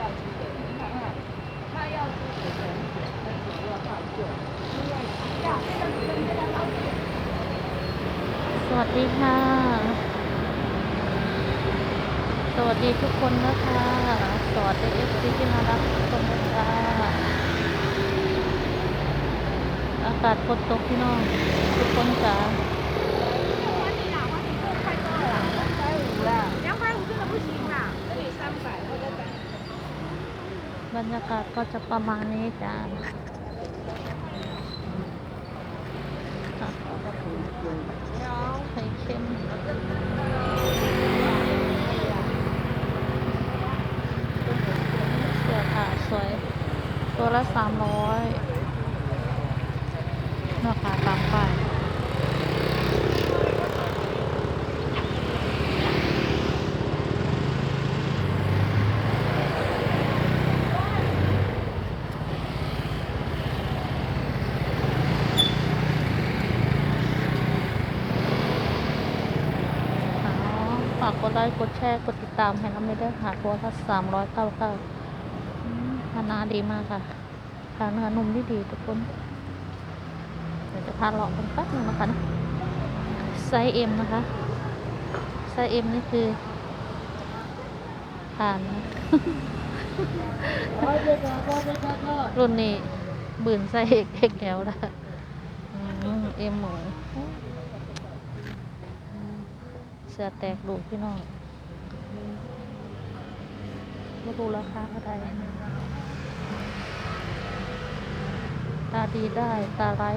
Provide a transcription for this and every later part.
สวัสดีค่ะ สวัสดีทุกคนนะคะ สวัสดีเอฟซีที่มารับชมนะคะอากาศฝนตกพี่น้อง ทุกคนจ้า两块五真的不行啦。 บรรยากาศก็จะประมาณนี้จ้าไข่เค็มเสือผ้าสวย ตัวละสามร้อยราคาตามไปาย อ๋อฝากกดไลค์กดแชร์กดติดตามให้น้ำไม่ได้ค่ะตัวละสามร้อยเก้าเก้าพานาดีมากค่ะทานเนื้อนุ่มที่ดีทุกคน เดี๋ยวจะพาเลาะกันแป๊บนึงนะคะนะไซส์เอ็มนะคะไซส์เอ็มนี่คือผ่านนะรุ่นนี้ บืนไซส์เอกเอกแล้วนะอืมเอ็มหมู สื้อแตกดูพี่น้องไม่รู้ราคาเท่าไหร่ตาดีได้ ตาร้าย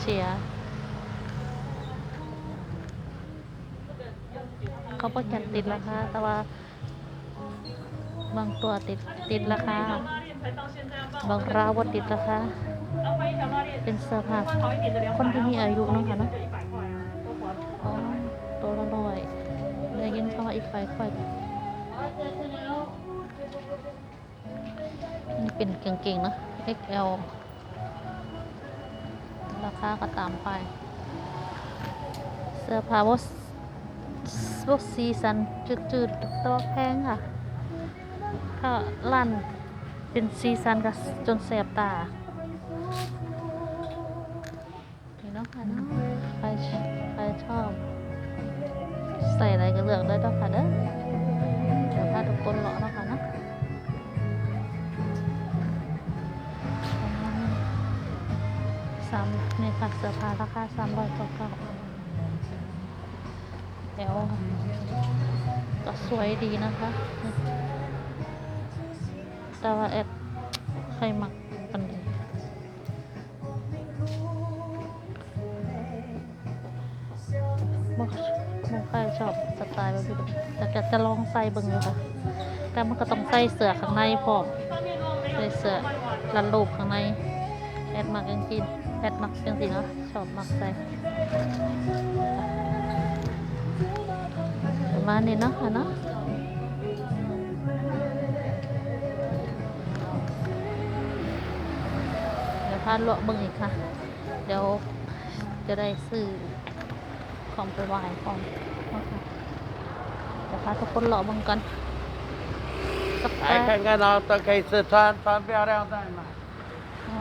เสีย เขาประกันติดราคา แต่ว่า บางตัวติดติดราคา บางราวติดราคา เป็นเสื้อผ้าคนที่มีอายุเนาะค่ะเนาะ อีกไฟค่อยนี่เป็นเก่งๆนะ XL ราคาก็ตามไป เสื้อผ้าพวกพวกสีสันจืดๆตัวแพงค่ะ ถ้าลั่นเป็นสีสันก็จนแสบตานี่เนาะค่ะเนาะใครใครชอบ ใส่อะไรก็เลือกได้ต้องค่ะเด้อเดี๋ยวพาทุกคนเลาะเนาะค่ะนะสามนี่ค่ะเสื้อผ้าราคาสามร้อยเก้าเก้าเดี๋ยวก็สวยดีนะคะ แต่ว่าแอดใครมักปันดีบ่ บ่ค่อยชอบสไตล์แบบนี้แต่ก็จะลองใส่เบิ่งอยู่ค่ะแต่มันก็ต้องใส่เสื้อข้างในพร้อมใส่เสื้อรัดรูปข้างในแอดมักจังซี่แอดมักจังซี่เนาะชอบมักใส่ประมาณนี้เนาะค่ะเนาะเดี๋ยวพาเลาะเบิ่งอีกค่ะ เดี๋ยวจะได้ซื้อ ของไปไหว้ของนะคะเดี๋ยวพาทุกคนเลาะเบิ่งกันสัก I แป๊บ kan kan auto kaiser tan tan pi are ang tan ma. อ๋อ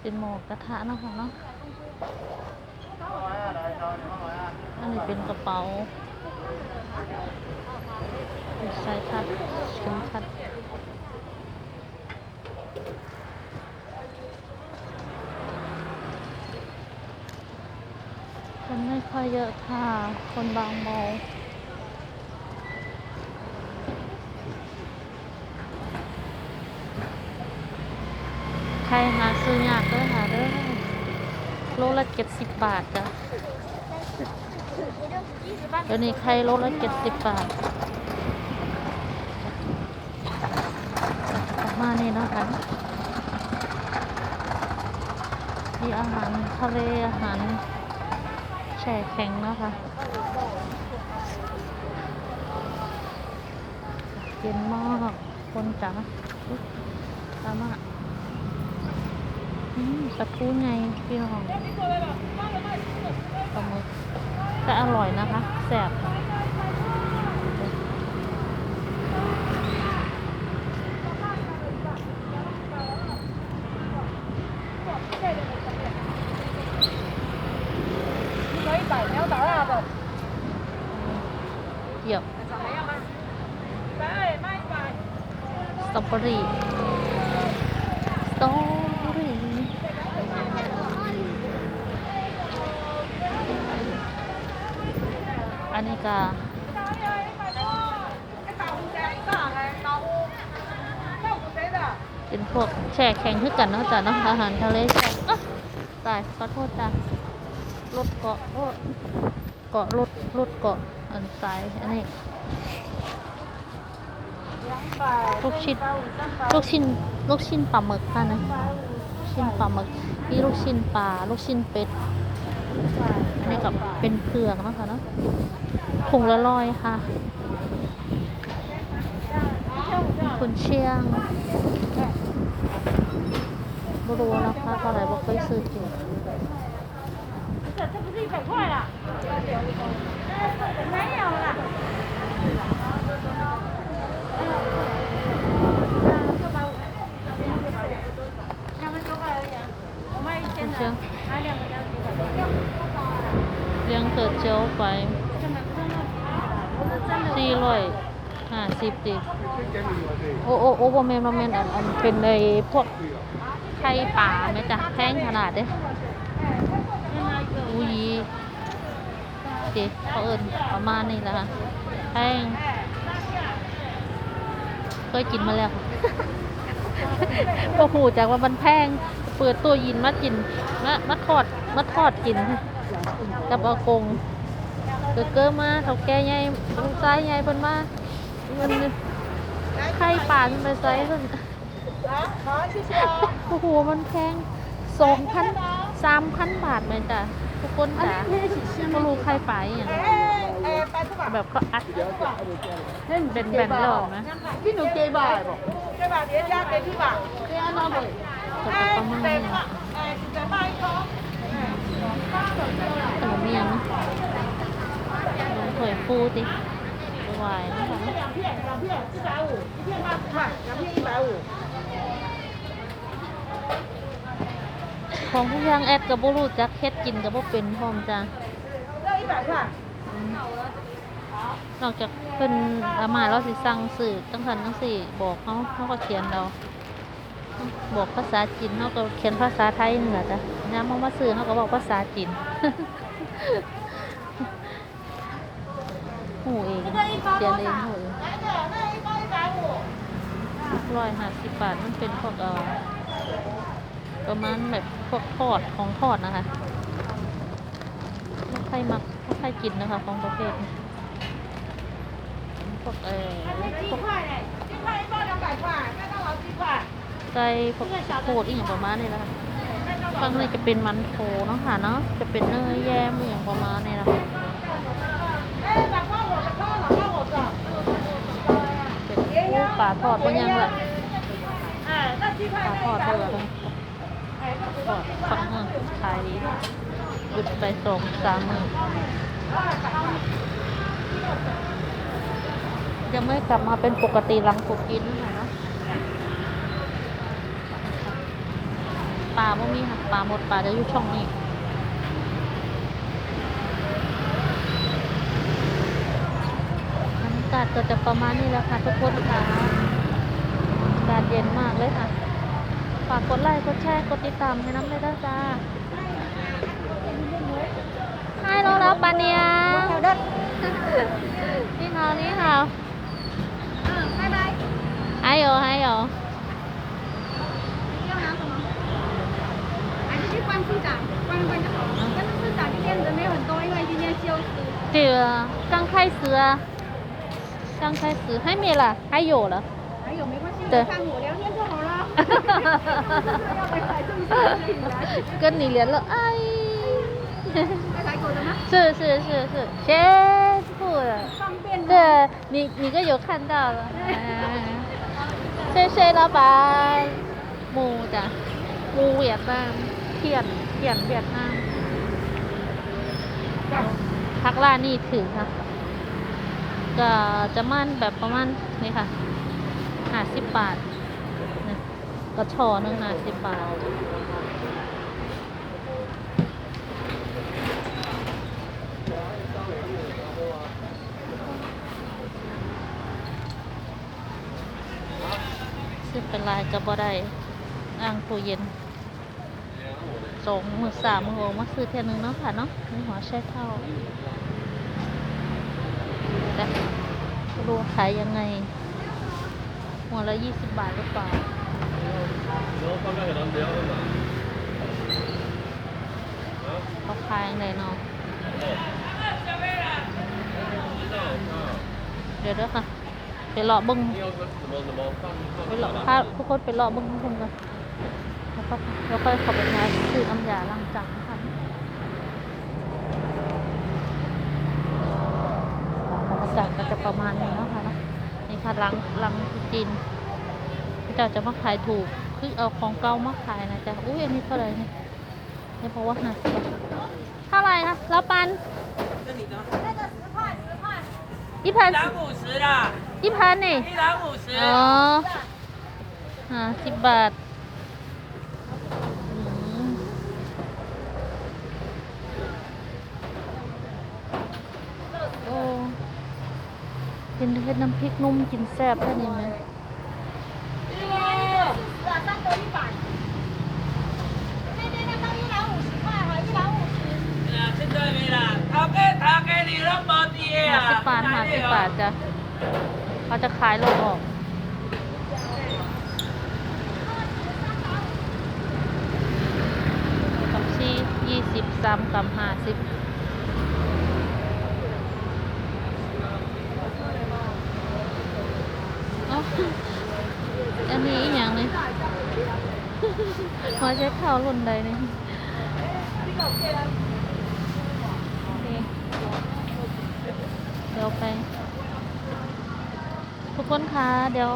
เป็นหมูกระทะเนาะค่ะเนาะอันนี้เป็นกระเป๋าใส่คัดเข็มขัด ค่อยเยอะค่ะ คนบางโมงใครหาซื้อยากเด้อหาเด้อโลละเจ็ดสิบบาทจ้ะเดี๋ยวนี้ไข่โลละเจ็ดสิบบาทประมาณนี้นะคะมีอาหารทะเลอาหาร ช่แข็งนะคะเย็นมากคนจ๋าตามาอืมสะทูไงพี่น้องปลาหมึกแต่อร่อยนะคะแซ่บ เยี่สตรอเบอรี่สตรอเบอรี่อันนี้ก็เป็นพวกแช่แข็งขึ้นกันเนาะจ้ะเนาะอาหารทะเลแช่ตายขอโทษจ้ะรถเกาะเกาะรถรถเกาะ อันสายอันนี้两百。ลูกชิ้นลูกชิ้นลูกชิ้นปลาหมึกค่ะนะลูกชิ้นปลาหมึกมีลูกชิ้นปลาลูกชิ้นเป็ดอันนี้กับเป็นเผือกเนาะคะเนาะถุงละร้อยค่ะคุณเชียงบรู้นะคะเท่าไหร่บอกเคยซื้อกิน 这这不是一百块啦？没有啦。两个九百而已啊，我卖一千的，行买两个要九百。 เลี้ยงเกิดเจียวไป 真的真的，我是真的。 สี่ร้อยห้าสิบดิโอ้โอ้โอ้โบเมนโบเมนอันอันเป็นในพวกไข่ป่าไหมจ๊ะแพงขนาดเด้ ดิเขาเอิญประมาณนี้แหละค่ะแห้งเคยกินมาแล้วก็หูจากว่ามันแพง เปิดตัวยินมากินมะมาทอดมะทอดกิน กับอากงเกิดเกอร์มาเขาแก่ใหญ่ลูกชายใหญ่เพิ่นมามันไข่ป่านไปไซส์เพิ่นโอ้โหมันแพงสองพันสามพันบาทเลยจ้ะ ทุกคนจ้ะก็รู้ใครไปอย่างแบบก็อัดเล่นเป็นแบนหลอกนะพี่หนูเกย์บ่ายบอกเกย์บ่ายเดี๋ยวจ้าเกย์พี่บ่ายเกย์อันนั้นเลยจะประมาณนี้อนมยังขนมถ้วยฟูติวายนะคะ ของผู้ย่างแอดกับบ่รู้จักเฮ็ดกินกับบ่เป็นพร้อมจ้ะนอกจากเป็นอามาเราสิสั่งสื่อตั้งทันทั้งสี่บอกเขาเขาก็เขียนเรา บอกภาษาจีนเขาก็เขียนภาษาไทยนี่แหละจ้ะน้ำมาสื่อเขาก็บอกภาษาจีนหูเองเขียนเองหูเอร้อยห้าสิบบาทมันเป็นพวกเอา ประมาณแบบพวกทอดของทอดนะคะไม่ใค่มักไม่ใค่กินนะคะของประเภทพวกเออพวกไก่พวกโคดอีกอย่างประมาณนี้นะคะข้างในจะเป็นมันโถเนาะค่ะเนาะจะเป็นเนื้อแยมอย่างประมาณนี้นะคะเป็นปลาทอดเป็นยังไงปลาทอดเลย ก็สองหมื่นขายหยุดไปสองสามหมื่นยังไม่กลับมาเป็นปกติหลังปุกกินนะเนะปลาพวกนี้ค่ะปลาหมดปลาจะอยู่ช่องนี้อาดจะประมาณนี้แล้วค่ะทุกคนค่ะอากาศเย็นมากเลยค่ะ ฝากกดไลค์ กดแชร์ กดติดตามให้น้ำเลยนะจ้า嗨喽，老板娘。好的。你好，你好。嗯，拜拜。还有，还有。要拿什么？还是去关市长，关一关就好了。但是市长今天人没有很多，因为今天休息。对啊，刚开始啊，刚开始还没了，还有了。还有没关系，对你看我聊天 跟你连了，哎。会来狗的吗？是是是是，全部的。方便吗？对你，你ก็有看到了。哎谢谢老板。หมูจ้ะหมูเวียดนามเทียนเทียนเวียดนามพักร้านนี่ถือค่ะ ก็จะมั่นแบบประมาณนี่ค่ะห้าสิบบาทนะ กระชอนึงนะเชฟเปาซึ่งเป็นลายกระบอได้อ่างตู้เย็นสองมือสามมือมาซื้อแค่านึงเนาะค่ะเนาะมีหัวใช่เท่าแต่รู้ขายยังไง หัวละยี่สิบบาทหรือเปล่า เขาขายยังไงเนาะเดี๋ยวเด้อค่ะไปเลาะเบึงไปเลาะพาทุกคนไปเลาะเบึงทุกคนกันแล้วก็แล้วก็เข้าไปงานซื้อน้ำยาล้างจานนะคะบรรยากาศก็จะประมาณนี้เนาะค่ะเนาะนี่ค่ะล้างล้างจีนพี่ เจ้าจะมาขายถูก คือเอาของเก่ามาขายนะจ๊ะอุ้ยอันนี้เท่าไหร่เนี่ยเนี่ยเพราะว่าห้าสิบบาทเท่าไหร่นะแล้วปันยี่พัน 一篮五十啦， ยี่พันนี่ 一篮五十。 อ๋อห้าสิบบาทอืมโอ้กินเฮ็ดน้ำพริกนุ่มกินแซ่บแค่นี้ไหม 是啊，三个一百。那那那到一百五十块哈，一百五十。啊，现在没啦，头家头家你拢无伫的 ห้าสิบ 啊， บาทห้าสิบบาทจ้ะเขาจะขายโลออกกับชียี่สิบสามกับห้าสิบ หัวใจเข่าหล่นใดนี่เดี๋ยวไป ทุกคนคะเดี๋ยว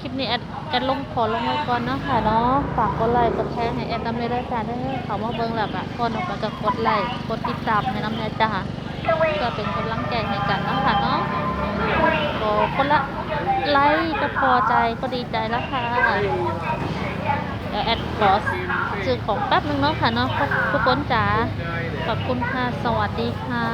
คลิปนี้แอดแอดลงขอลงไว้ก่อนเนาะค่ะเนาะฝากกดไลค์กดแชร์ให้แอดนำในรายการด้เขามาเบิ่งแล้วก็ก่อนออกไปก็กดไลค์กดติดตามให้น้ำเนจ้าเพื่อเป็นกำลังใจให้กันเนาะค่ะเนาะก็คนละไลค์ก็พอใจก็ดีใจแล้วค่ะ ดี๋ยวแอดบอซื้อของแป๊บนึงเนาะค่ะเนาะทุกคนจ๋าขอบคุณค่ะ สวัสดีค่ะ